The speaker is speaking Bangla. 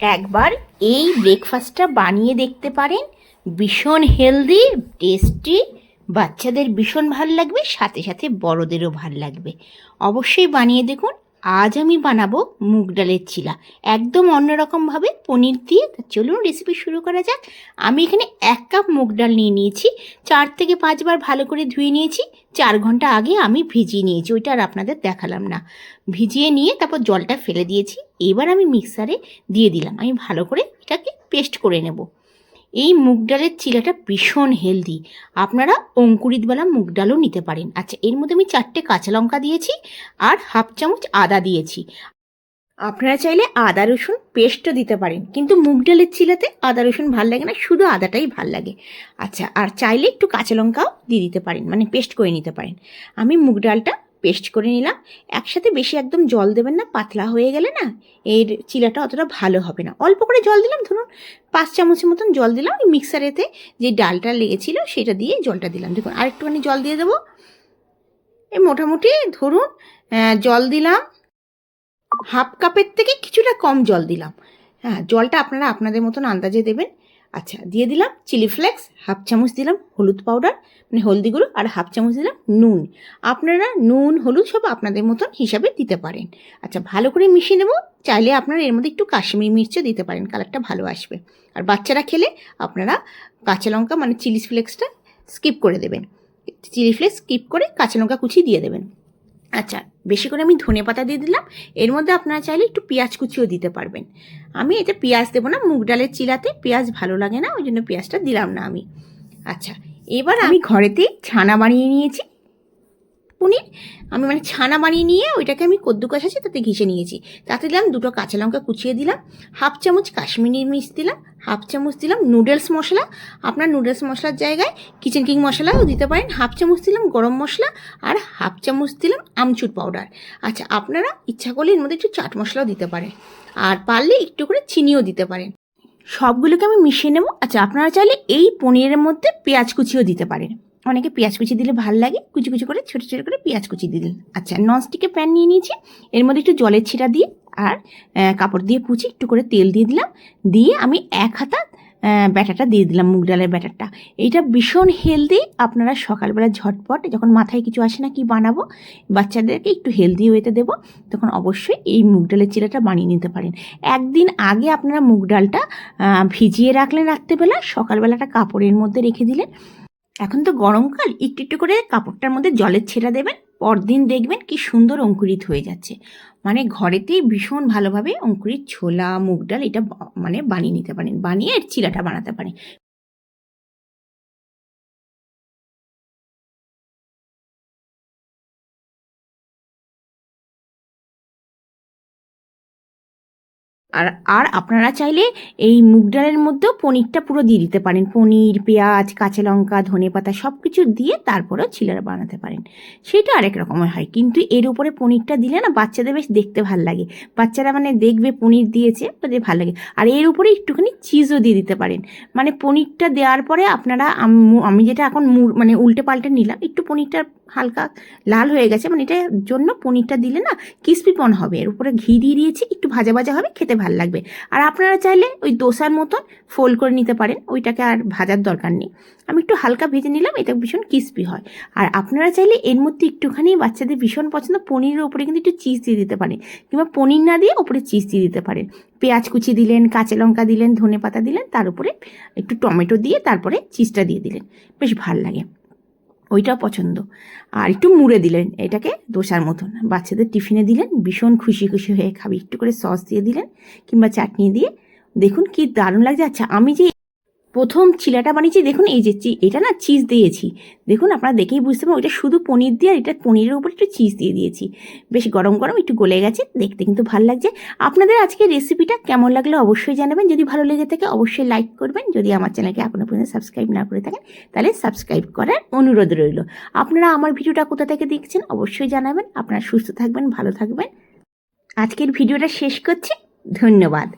একবার এই ব্রেকফাস্টটা বানিয়ে দেখতে পারেন। ভীষণ হেলদি টেস্টি বাচ্চাদের ভীষণ ভালো লাগবে, সাথে সাথে বড়দেরও ভালো লাগবে। অবশ্যই বানিয়ে দেখুন। আজ আমি বানাবো মুগ ডালের চিলা একদম অন্যরকমভাবে পনির দিয়ে। তা চলুন রেসিপি শুরু করা যাক। আমি এখানে এক কাপ মুগ ডাল নিয়ে নিয়েছি। চার থেকে পাঁচবার ভালো করে ধুয়ে নিয়েছি। চার ঘণ্টা আগে আমি ভিজিয়ে নিয়েছি। ওইটা আর আপনাদের দেখালাম না। ভিজিয়ে নিয়ে তারপর জলটা ফেলে দিয়েছি। এবার আমি মিক্সারে দিয়ে দিলাম। আমি ভালো করে এটাকে পেস্ট করে নেব। এই মুগ ডালের চিলাটা ভীষণ হেলদি আপনারা অঙ্কুরিতবেলা মুগ ডালও নিতে পারেন। আচ্ছা এর মধ্যে আমি চারটে কাঁচা লঙ্কা দিয়েছি আর হাফ চামচ আদা দিয়েছি। আপনারা চাইলে আদা, রসুন পেস্টও দিতে পারেন, কিন্তু মুগ ডালের চিলাতে আদা, রসুন ভালো লাগে না, শুধু আদাটাই ভালো লাগে। আচ্ছা আর চাইলে একটু কাঁচা লঙ্কাও দিয়ে দিতে পারেন মানে পেস্ট করে নিতে পারেন। আমি মুগ ডালটা পেস্ট করে নিলাম। একসাথে বেশি একদম জল দেবেন না, পাতলা হয়ে গেলে না এর চিলাটা অতটা ভালো হবে না। অল্প করে জল দিলাম, ধরুন পাঁচ চামচের মতন জল দিলাম, ওই মিক্সারেতে যে ডালটা লেগেছিল সেটা দিয়ে জলটা দিলাম। দেখুন, আরেকটুখানি জল দিয়ে দেবো। এই মোটামুটি ধরুন জল দিলাম, হাফ কাপের থেকে কিছুটা কম জল দিলাম। হ্যাঁ জলটা আপনারা আপনাদের মতন আন্দাজে দেবেন। আচ্ছা দিয়ে দিলাম চিলি ফ্লেক্স, হাফ চামচ দিলাম হলুদ পাউডার মানে হলদি গুঁড়ো আর হাফ চামচ দিলাম নুন। আপনারা নুন, হলুদ সব আপনাদের মতন হিসাবে দিতে পারেন। আচ্ছা ভালো করে মিশিয়ে নেব, চাইলে আপনারা এর মধ্যে একটু কাশ্মীরি মির্চও দিতে পারেন, কালারটা ভালো আসবে। আর বাচ্চারা খেলে আপনারা কাঁচা লঙ্কা মানে চিলি ফ্লেক্সটা স্কিপ করে দেবেন। চিলি ফ্লেক্স স্কিপ করে কাঁচা লঙ্কা কুচি দিয়ে দেবেন। আচ্ছা বেশি করে আমি ধনে পাতা দিয়ে দিলাম। এর মধ্যে আপনারা চাইলে একটু পেঁয়াজ কুচিও দিতে পারবেন। আমি এতে পেঁয়াজ দেবো না মুগ ডালের চিলাতে পেঁয়াজ ভালো লাগে না ওই জন্য পেঁয়াজটা দিলাম না আমি। আচ্ছা এবার আমি ঘরেতে ছানা বানিয়ে নিয়েছি। পনির, আমি মানে ছানা বানিয়ে নিয়ে ওইটাকে আমি কদ্দু আছে তাতে ঘিষে নিয়েছি। তাতে দিলাম দুটো কাঁচা লঙ্কা কুচিয়ে দিলাম, হাফ চামচ কাশ্মীরি মির্চ দিলাম, হাফ চামচ দিলাম নুডলস মশলা। আপনার নুডলস মশলার জায়গায় কিচেন কিং মশলাও দিতে পারেন। হাফ চামচ দিলাম গরম মশলা আর হাফ চামচ দিলাম আমচুর পাউডার। আচ্ছা আপনারা ইচ্ছা করলে এর মধ্যে একটু চাট মশলাও দিতে পারেন। আর পারলে একটু করে চিনিও দিতে পারেন। সবগুলোকে আমি মিশিয়ে নেব। আচ্ছা আপনারা চাইলে এই পনিরের মধ্যে পেঁয়াজ কুচিও দিতে পারেন। অনেকে পেঁয়াজ কুচি দিলে ভালো লাগে, কুচি কুচি করে, ছোটো ছোটো করে পেঁয়াজ কুচি দিয়ে দিন আচ্ছা ননস্টিকের প্যান নিয়ে নিয়েছি। এর মধ্যে একটু জলের ছিটা দিয়ে আর কাপড় দিয়ে পুচি একটু করে তেল দিয়ে দিলাম। দিয়ে আমি এক হাতা ব্যাটারটা দিয়ে দিলাম, মুগ ডালের ব্যাটারটা। এইটা ভীষণ হেলদি আপনারা সকালবেলা ঝটপট যখন মাথায় কিছু আসে না কি বানাবো, বাচ্চাদেরকে একটু হেলদি ওয়েতে দেবো, তখন অবশ্যই এই মুগ ডালের চিলাটা বানিয়ে নিতে পারেন। একদিন আগে আপনারা মুগ ডালটা ভিজিয়ে রাখলেন রাত্রেবেলা, সকালবেলাটা কাপড়ের মধ্যে রেখে দিলেন। এখন তো গরমকাল, একটু একটু করে কাপড়টার মধ্যে জলের ছেটা দেবেন, পরদিন দেখবেন কি সুন্দর অঙ্কুরিত হয়ে যাচ্ছে। মানে ঘরেতেই ভীষণ ভালোভাবে অঙ্কুরিত ছোলা, মুগ ডাল এটা মানে বানিয়ে নিতে পারেন, বানিয়ে এর চিলাটা বানাতে পারেন। আর আর আপনারা চাইলে এই মুগ ডালের মধ্যেও পনিরটা পুরো দিয়ে দিতে পারেন। পনির, পেঁয়াজ, কাঁচা লঙ্কা, ধনে পাতা সব কিছু দিয়ে তারপরেও চিলার বানাতে পারেন। সেটা আরেক রকমের হয়। কিন্তু এর উপরে পনিরটা দিলে না বাচ্চাদের বেশ দেখতে ভালো লাগে। বাচ্চারা মানে দেখবে পনির দিয়েছে ওদের ভালো লাগে। আর এর উপরে একটুখানি চিজও দিয়ে দিতে পারেন। মানে পনিরটা দেওয়ার পরে আপনারা আমি যেটা এখন মানে উল্টে পাল্টে নিলাম, একটু পনিরটা হালকা লাল হয়ে গেছে। মানে এটার জন্য পনিরটা দিলে না ক্রিস্পিপন হবে। এর উপরে ঘি দিয়ে দিয়েছি, একটু ভাজা ভাজা হবে, খেতে ভালো লাগবে। আর আপনারা চাইলে ওই দোসার মতন ফোল্ড করে নিতে পারেন, ওইটাকে আর ভাজার দরকার নেই। আমি একটু হালকা ভেজে নিলাম, এটা ভীষণ ক্রিস্পি হয়। আর আপনারা চাইলে এর মধ্যে একটুখানি বাচ্চাদের ভীষণ পছন্দ পনিরের উপরে কিন্তু একটু চিজ দিয়ে দিতে পারেন। কিংবা পনির না দিয়ে ওপরে চিজ দিয়ে দিতে পারেন। পেঁয়াজ কুচি দিলেন, কাঁচা লঙ্কা দিলেন, ধনে পাতা দিলেন, তার উপরে একটু টমেটো দিয়ে তারপরে চিজটা দিয়ে দিলেন। বেশ ভালো লাগে। ওইটাও পছন্দ। আর একটু মুড়ে দিলেন, এটাকে দোসার মতন। বাচ্চাদের টিফিনে দিলেন, ভীষণ খুশি খুশি হয়ে খাবে। একটু করে সস দিয়ে দিলেন, কিংবা চাটনি দিয়ে। দেখুন কি দারুণ লাগছে। আচ্ছা আমি যে প্রথম চিলাটা বানিয়েছি, দেখুন এই যে এটা না চিজ দিয়েছি। দেখুন আপনারা দেখেই বুঝতে পারেন ওইটা শুধু পনির দিয়ে আর এটা পনিরের উপর একটু চিজ দিয়ে দিয়েছি। বেশ গরম গরম একটু গলে গেছে, দেখতে কিন্তু ভালো লাগছে। আপনাদের আজকে রেসিপিটা কেমন লাগল অবশ্যই জানাবেন, যদি ভালো লেগে থাকে অবশ্যই লাইক করবেন, যদি আমার চ্যানেলকে এখনও পর্যন্ত সাবস্ক্রাইব না করে থাকেন, তাহলে সাবস্ক্রাইব করার অনুরোধ রইল। আপনারা আমার ভিডিওটা কোথা থেকে দেখছেন অবশ্যই জানাবেন, আপনারা সুস্থ থাকবেন, ভালো থাকবেন। আজকের ভিডিওটা শেষ করছি, ধন্যবাদ।